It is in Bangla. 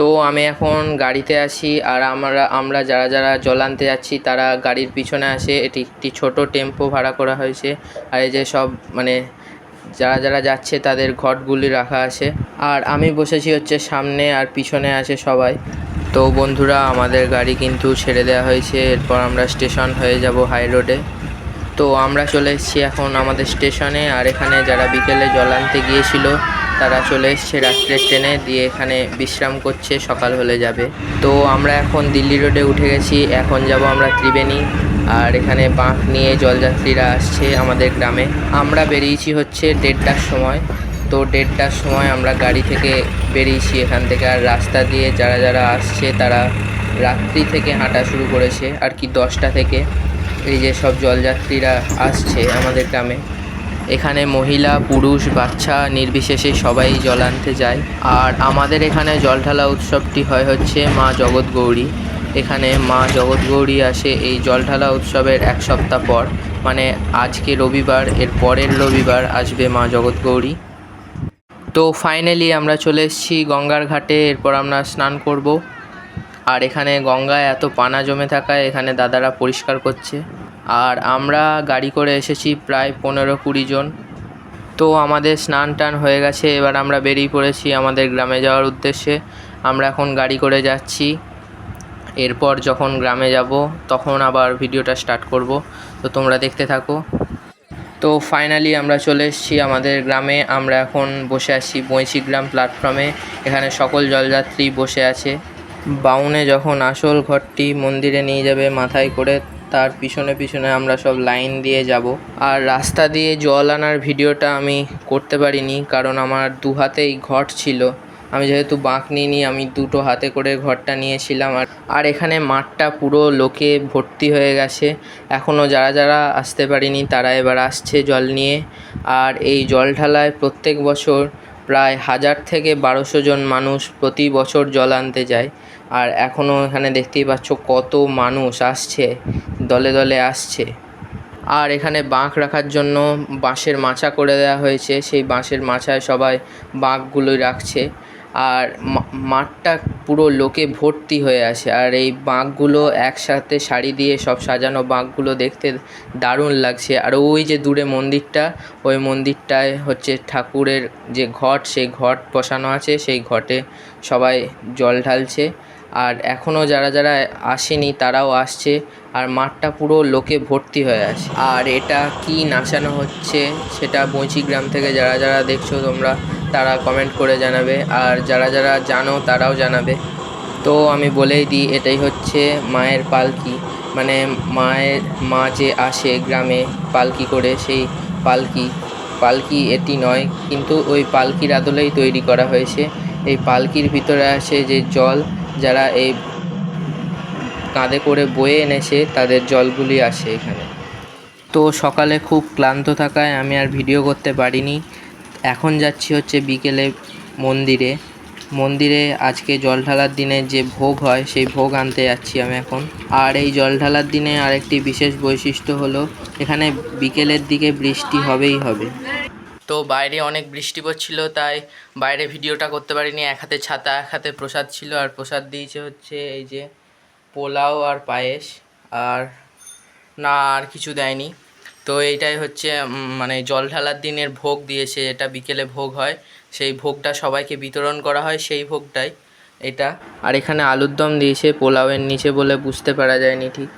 তো আমি এখন গাড়িতে আছি আর আমরা আমরা যারা যারা জল আনতে যাচ্ছি তারা গাড়ির পিছনে আসে। এটি একটি ছোট টেম্পো ভাড়া করা হয়েছে। আর এই যে সব মানে যারা যারা যাচ্ছে তাদের ঘটগুলি রাখা আছে। আর আমি বসেছি হচ্ছে সামনে আর পিছনে আছে সবাই। তো বন্ধুরা, আমাদের গাড়ি কিন্তু ছেড়ে দেওয়া হয়েছে। এরপর আমরা স্টেশন হয়ে যাব হাই রোডে। তো আমরা চলে এসেছি এখন আমাদের স্টেশনে। আর এখানে যারা বিকেলে জল আনতে গিয়েছিল তারা চলে এসছে রাত্রের ট্রেনে, দিয়ে এখানে বিশ্রাম করছে, সকাল হলে যাবে। তো আমরা এখন দিল্লি রোডে উঠে গেছি, এখন যাব আমরা ত্রিবেণী। আর এখানে বাঁক নিয়ে জলযাত্রীরা আসছে আমাদের গ্রামে। আমরা বেরিয়েছি হচ্ছে দেড়টার সময়। তো দেড়টার সময় আমরা গাড়ি থেকে বেরিয়েছি এখান থেকে। আর রাস্তা দিয়ে যারা যারা আসছে, তারা রাত্রি থেকে হাঁটা শুরু করেছে, আর কি দশটা থেকে। এই যে সব জলযাত্রীরা আসছে আমাদের গ্রামে। এখানে মহিলা, পুরুষ, বাচ্চা নির্বিশেষে সবাই জল আনতে যায়। আর আমাদের এখানে জল ঢালা উৎসবটি হয় হচ্ছে মা জগৎ গৌরী। এখানে মা জগৎ গৌরী আসে এই জল ঢালা উৎসবের এক সপ্তাহ পর। মানে আজকে রবিবার, এর পরের রবিবার আসবে মা জগৎ গৌরী। তো ফাইনালি আমরা চলে এসেছি গঙ্গার ঘাটে, এরপর আমরা স্নান করব। আর এখানে গঙ্গায় এত পানা জমে থাকায় এখানে দাদারা পরিষ্কার করছে। আর আমরা গাড়ি করে এসেছি প্রায় পনেরো কুড়ি জন। তো আমাদের স্নান টান হয়ে গেছে, এবার আমরা বেরিয়ে পড়েছি আমাদের গ্রামে যাওয়ার উদ্দেশ্যে। আমরা এখন গাড়ি করে যাচ্ছি। এরপর যখন গ্রামে যাব, তখন আবার ভিডিওটা স্টার্ট করব। তো তোমরা দেখতে থাকো। তো ফাইনালি আমরা চলে এসেছি আমাদের গ্রামে। আমরা এখন বসে আছি গ্রাম প্ল্যাটফর্মে এখানে সকল জলযাত্রী বসে আছে। বাউনে যখন আসল ঘরটি মন্দিরে নিয়ে যাবে মাথায় করে তার পিছনে পিছনে আমরা সব লাইন দিয়ে যাব। আর রাস্তা দিয়ে জল আনার ভিডিওটা আমি করতে পারিনি, কারণ আমার দু হাতেই ঘট ছিল। আমি যেহেতু বাঁক নিইনি, আমি দুটো হাতে করে ঘরটা নিয়েছিলাম। আর আর এখানে মাঠটা পুরো লোকে ভর্তি হয়ে গেছে। এখনও যারা যারা আসতে পারিনি, তারা এবার আসছে জল নিয়ে। আর এই জল ঢালায় প্রত্যেক বছর প্রায় হাজার থেকে বারোশো জন মানুষ প্রতি বছর জল আনতে যায়। আর এখনও এখানে দেখতেই পাচ্ছ কত মানুষ আসছে। দলে দলে আসছে। আর এখানে বাঁক রাখার জন্য বাঁশের মাচা করে দেওয়া হয়েছে। সেই বাঁশের মাচায় সবাই বাঁকগুলোই রাখছে। আর মাঠটা পুরো লোকে ভর্তি হয়ে আছে। আর এই বাঁকগুলো একসাথে শাড়ি দিয়ে সব সাজানো বাঁকগুলো দেখতে দারুণ লাগছে। আর ওই যে দূরে মন্দিরটা, ওই মন্দিরটায় হচ্ছে ঠাকুরের যে ঘট, সেই ঘট বসানো আছে। সেই ঘটে সবাই জল ঢালছে। আর এখনও যারা যারা আসেনি তারাও আসছে, আর মাঠটা পুরো লোকে ভর্তি হয়ে আছে। আর এটা কি নাচানো হচ্ছে সেটা গ্রাম থেকে যারা যারা দেখছ তোমরা, তারা কমেন্ট করে জানাবে। আর যারা যারা জানো তারাও জানাবে। তো আমি বলেই দিই, এটাই হচ্ছে মায়ের পালকি। মানে মায়ের, মা যে আসে গ্রামে পালকি করে, সেই পালকি। পালকি এটি নয়, কিন্তু ওই পালকির আদলেই তৈরি করা হয়েছে। এই পালকির ভিতরে আসে যে জল যারা এই কাঁধে করে বয়ে এনেছে, তাদের জলগুলি আসে এখানে। তো সকালে খুব ক্লান্ত থাকায় আমি আর ভিডিও করতে পারিনি। এখন যাচ্ছি হচ্ছে বিকেলে মন্দিরে। মন্দিরে আজকে জল ঢালার দিনে যে ভোগ হয়, সেই ভোগ আনতে যাচ্ছি আমি এখন। আর এই জল ঢালার দিনে আরেকটি বিশেষ বৈশিষ্ট্য হলো, এখানে বিকেলের দিকে বৃষ্টি হবেই হবে। তো বাইরে অনেক বৃষ্টি পড়ছিল, তাই বাইরে ভিডিওটা করতে পারিনি। এক হাতে ছাতা, এক হাতে প্রসাদ ছিল, আর প্রসাদ দিয়েছে হচ্ছে এই যে পোলাও আর পায়েস, আর না, আর কিছু দেয়নি। তো এইটাই হচ্ছে মানে জল ঢালার দিনের ভোগ দিয়েছে, এটা বিকেলে ভোগ হয়। সেই ভোগটা সবাইকে বিতরণ করা হয়, সেই ভোগটাই এটা। আর এখানে আলুর দম দিয়েছে, পোলাওয়ের নিচে বলে বুঝতে পারা যায়নি ঠিক।